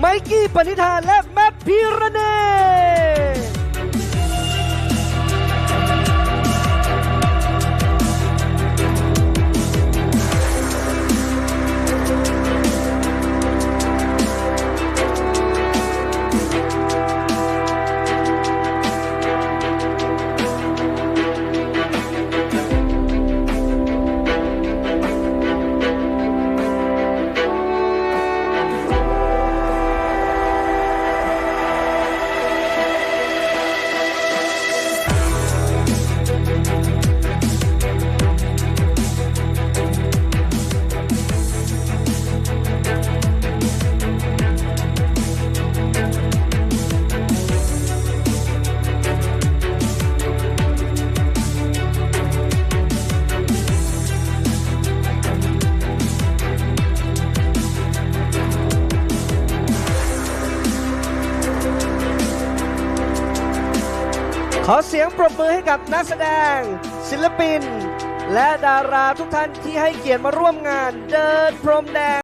ไมกี้ปณิธานและแมทพิรเนศ ขอเสียงปรบมือให้กับนักแสดง ศิลปิน และดาราทุกท่านที่ให้เกียรติมาร่วมงานเดินพรมแดง